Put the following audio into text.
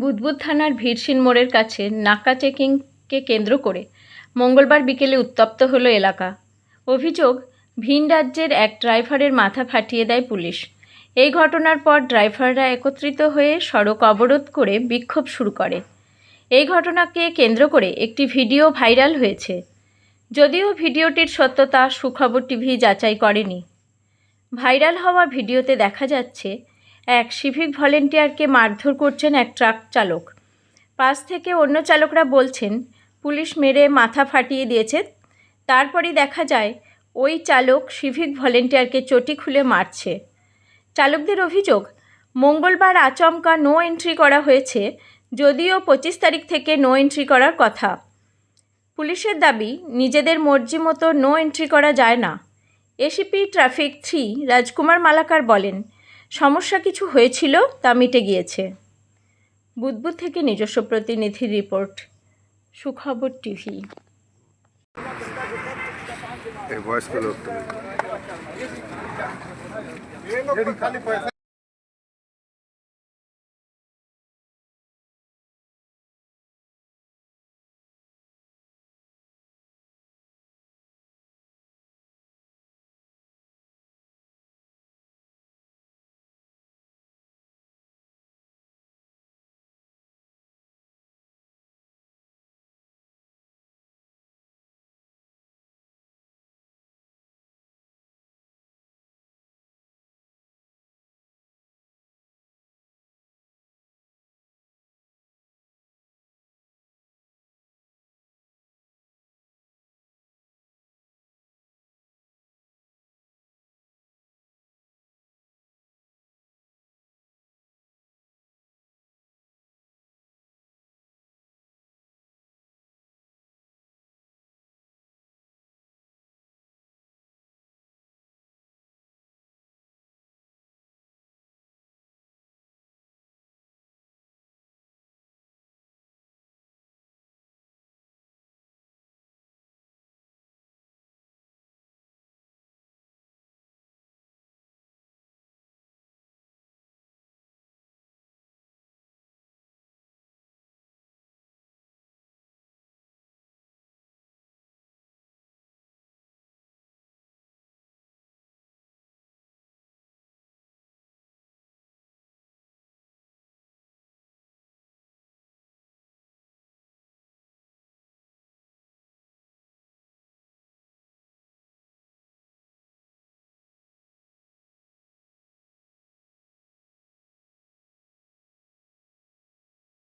বুদবুদ থানার ভিড়সিন মোড়ের কাছে নাকা চেকিংকে কেন্দ্র করে মঙ্গলবার বিকেলে উত্তপ্ত হলো এলাকা। অভিযোগ, ভিন রাজ্যের এক ড্রাইভারের মাথা ফাটিয়ে দেয় পুলিশ। এই ঘটনার পর ড্রাইভাররা একত্রিত হয়ে সড়ক অবরোধ করে বিক্ষোভ শুরু করে। এই ঘটনাকে কেন্দ্র করে একটি ভিডিও ভাইরাল হয়েছে। যদিও ভিডিওটির সত্যতা সুখবর টিভি যাচাই করেনি। ভাইরাল হওয়া ভিডিওতে দেখা যাচ্ছে এক সিভিক ভলেন্টিয়ারকে মারধর করছেন এক ট্রাক চালক। পাশ থেকে অন্য চালকরা বলছেন, পুলিশ মেরে মাথা ফাটিয়ে দিয়েছে। তারপরই দেখা যায়, ওই চালক সিভিক ভলেন্টিয়ারকে চটি খুলে মারছে। চালকদের অভিযোগ, মঙ্গলবার আচমকা নো এন্ট্রি করা হয়েছে, যদিও পঁচিশ তারিখ থেকে নো এন্ট্রি করার কথা। পুলিশের দাবি, নিজেদের মর্জি মতো নো এন্ট্রি করা যায় না। ACP traffic three Rajkumar Malakar বলেন সমস্যা কিছু হয়েছিল তা মিটে গিয়েছে। বুধবুধ থেকে নিজস্ব প্রতিনিধির রিপোর্ট সুখবর টিভি।